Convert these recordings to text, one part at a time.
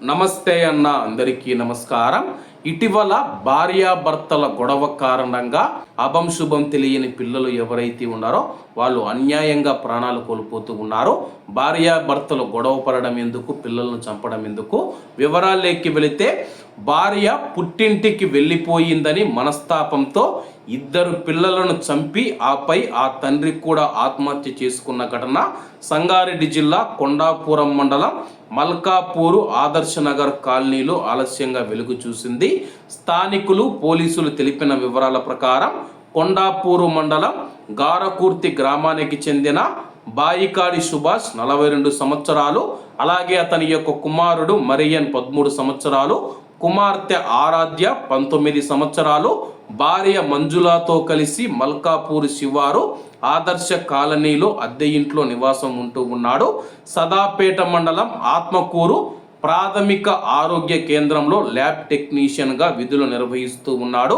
నమస్తే అన్న అందరికీ నమస్కారం. ఇటీవల భార్యాభర్తల గొడవ కారణంగా అభం శుభం తెలియని పిల్లలు ఎవరైతే ఉన్నారో వాళ్ళు అన్యాయంగా ప్రాణాలు కోల్పోతూ ఉన్నారో. భార్యాభర్తలు గొడవ పడడం ఎందుకు పిల్లలను చంపడం ఎందుకు? వివరాల్లోకి వెళితే భార్య పుట్టింటికి వెళ్ళిపోయిందని మనస్తాపంతో ఇద్దరు పిల్లలను చంపి ఆపై ఆ తండ్రి కూడా ఆత్మహత్య చేసుకున్న ఘటన సంగారెడ్డి జిల్లా కొండాపురం మండలం మల్కాపూరు ఆదర్శ నగర్ కాలనీలో ఆలస్యంగా వెలుగు చూసింది. స్థానికులు పోలీసులు తెలిపిన వివరాల ప్రకారం కొండాపూరు మండలం గారకూర్తి గ్రామానికి చెందిన బాయికాడి సుభాష్ నలభై రెండు సంవత్సరాలు అలాగే అతని యొక్క కుమారుడు మరియన్ పదమూడు సంవత్సరాలు కుమార్తె ఆరాధ్య పంతొమ్మిది సంవత్సరాలు భార్య మంజులాతో కలిసి మల్కాపూర్ శివారు ఆదర్శ కాలనీలో అద్దె ఇంట్లో నివాసం ఉంటూ ఉన్నాడు. సదాపేట మండలం ఆత్మకూరు ప్రాథమిక ఆరోగ్య కేంద్రంలో ల్యాబ్ టెక్నీషియన్గా విధులు నిర్వహిస్తూ ఉన్నాడు.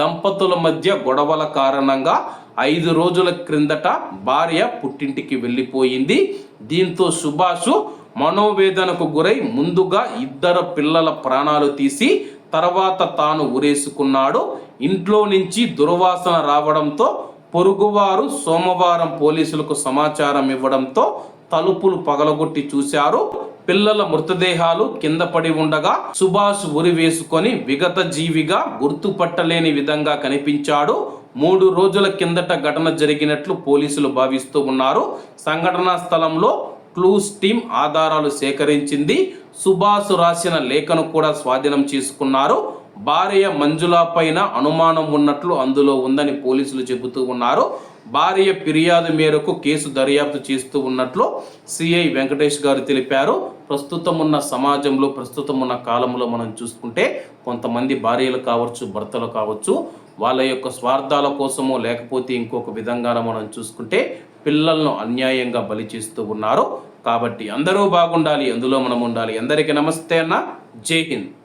దంపతుల మధ్య గొడవల కారణంగా ఐదు రోజుల క్రిందట భార్య పుట్టింటికి వెళ్ళిపోయింది. దీంతో సుభాషు మనోవేదనకు గురై ముందుగా ఇద్దరు పిల్లల ప్రాణాలు తీసి తర్వాత తాను ఉరేసుకున్నాడు ఇంట్లో నుంచి దుర్వాసన రావడంతో పొరుగువారు సోమవారం పోలీసులకు సమాచారం ఇవ్వడంతో తలుపులు పగలగొట్టి చూశారు. పిల్లల మృతదేహాలు కింద పడి ఉండగా సుభాష్ ఉరి వేసుకొని విగత జీవిగా గుర్తుపట్టలేని విధంగా కనిపించాడు. మూడు రోజుల కిందట ఘటన జరిగినట్లు పోలీసులు భావిస్తూ ఉన్నారు. సంఘటనా స్థలంలో క్లూస్ టీం ఆధారాలు సేకరించింది. సుభాష్ రాసిన లేఖను కూడా స్వాధీనం చేసుకున్నారు. భార్య మంజుల పైన అనుమానం ఉన్నట్లు అందులో ఉందని పోలీసులు చెబుతూ ఉన్నారు. భార్య ఫిర్యాదు మేరకు కేసు దర్యాప్తు చేస్తూ ఉన్నట్లు సిఐ వెంకటేష్ గారు తెలిపారు. ప్రస్తుతం ఉన్న సమాజంలో ప్రస్తుతం ఉన్న కాలంలో మనం చూసుకుంటే కొంతమంది భార్యలు కావచ్చు భర్తలు కావచ్చు వాళ్ళ యొక్క స్వార్థాల కోసమో లేకపోతే ఇంకొక విధంగా మనం చూసుకుంటే పిల్లలను అన్యాయంగా బలి చేస్తూ ఉన్నారు. కాబట్టి అందరూ బాగుండాలి అందులో మనం ఉండాలి. అందరికీ నమస్తే అన్న. జై హింద్.